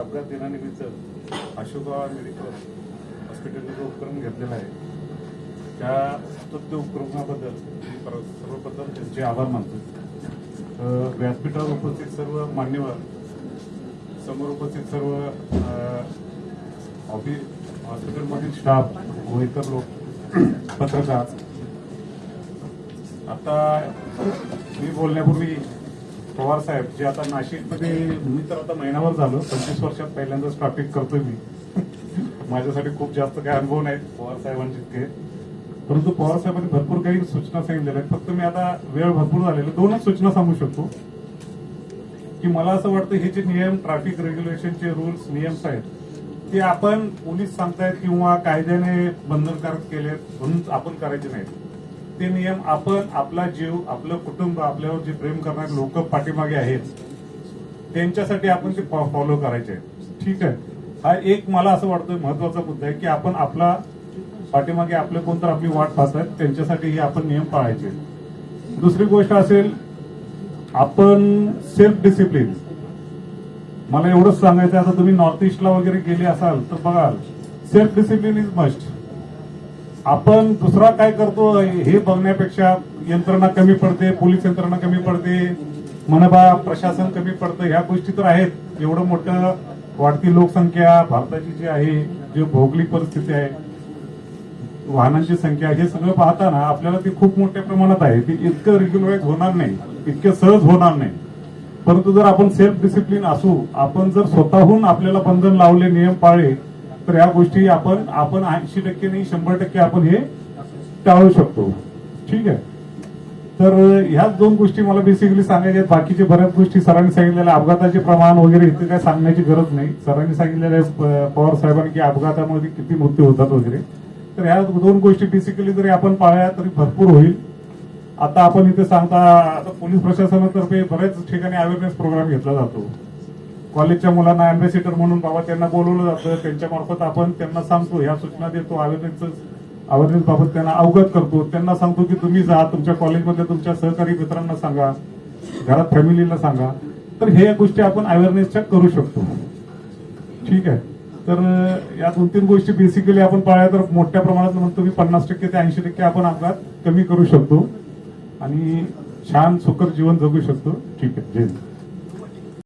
अपघात दिनानिमित्त अशोका मेडिकल हॉस्पिटलने जो उपक्रम घेतलेला आहे त्या स्तुत्य उपक्रमाबद्दल मी पर- सर्वप्रथम त्यांचे आभार मानतो. व्यासपीठावर उपस्थित सर्व मान्यवर समोर उपस्थित सर्व ऑफिस हॉस्पिटलमधील स्टाफ व इतर लोक पत्रकार. आता मी बोलण्यापूर्वी पवार साहेब जे आता नाशिकमध्ये मी तर आता महिनाभर झालो पंचवीस वर्षात पहिल्यांदाच ट्रॅफिक करतोय मी. माझ्यासाठी खूप जास्त काही अनुभव नाहीत पवार साहेबांचे. परंतु पवार साहेबांनी भरपूर काही सूचना सांगितलेल्या आहेत. फक्त मी आता वेळ भरपूर झालेला दोनच सूचना सांगू शकतो. की मला असं वाटतं हे जे नियम ट्रॅफिक रेग्युलेशनचे रूल्स नियम्स आहेत ते आपण पोलीस सांगतायत किंवा कायद्याने बंधनकारक केले म्हणून आपण करायचे नाहीत. ते नियम आपण आपला जीव आपलं कुटुंब आपल्यावर जे प्रेम करणारे लोक पाठीमागे आहेत त्यांच्यासाठी आपण ते फॉलो करायचे ठीक आहे? हा एक मला असं वाटतं महत्त्वाचा मुद्दा आहे की आपण आपला पाठीमागे आपले कोण तर आपली वाट पाहतात त्यांच्यासाठी हे आपण नियम पाळायचे दुसरी गोष्ट असेल आपण सेल्फ डिसिप्लिन मला एवढंच सांगायचं आहे, आता तुम्ही नॉर्थ ईस्टला वगैरे गेले असाल तर बघाल सेल्फ डिसिप्लिन इज मस्ट आपण दुसरा काय करतो हे बघण्यापेक्षा यंत्रणा कमी पडते पोलीस यंत्रणा कमी पडते मनपा प्रशासन कमी पडतं ह्या गोष्टी तर आहेत. एवढं मोठं वाढती लोकसंख्या भारताची जी आहे जी भौगोलिक परिस्थिती आहे वाहनांची संख्या हे सगळं पाहताना आपल्याला ती खूप मोठ्या प्रमाणात आहे. ती इतकं रेग्युलराईज होणार नाही इतकं सहज होणार नाही. परंतु जर आपण सेल्फ डिसिप्लिन असू आपण जर स्वतःहून आपल्याला बंधन लावले नियम पाळले तर या गोष्टी आपण आपण ऐंशी टक्के नाही शंभर टक्के आपण हे टाळू शकतो. ठीक आहे? तर ह्याच दोन गोष्टी मला बेसिकली सांगायच्या आहेत. बाकीचे बऱ्याच गोष्टी सरांनी सांगितलेल्या अपघाताचे प्रमाण वगैरे इथे काय सांगण्याची गरज नाही. सरांनी सांगितलेल्या पवार साहेबांनी की अपघातामध्ये किती मृत्यू होतात वगैरे. तर ह्या दोन गोष्टी बेसिकली जरी आपण पाळल्या तरी भरपूर होईल. आता आपण इथे सांगता आता पोलीस प्रशासनातर्फे बऱ्याच ठिकाणी अवेअरनेस प्रोग्राम घेतला जातो. कॉलेजच्या मुलांना अँबॅसिडर म्हणून बाबा त्यांना बोलवलं जातं त्यांच्या मार्फत आपण त्यांना सांगतो ह्या सूचना देतो अवेअरनेस अवेअरनेस बाबत त्यांना अवगत करतो. त्यांना सांगतो की तुम्ही जा तुमच्या कॉलेजमधल्या तुमच्या सहकारी मित्रांना सांगा घरात फॅमिलीला सांगा. तर हे गोष्टी आपण अवेअरनेसच्या करू शकतो. ठीक आहे? तर या दोन तीन गोष्टी बेसिकली आपण पाळल्या तर मोठ्या प्रमाणात म्हणतो मी पन्नास टक्के ते ऐंशी टक्के आपण अपघात कमी करू शकतो. आणि छान सुखर जीवन जगू शकतो. ठीक आहे. जय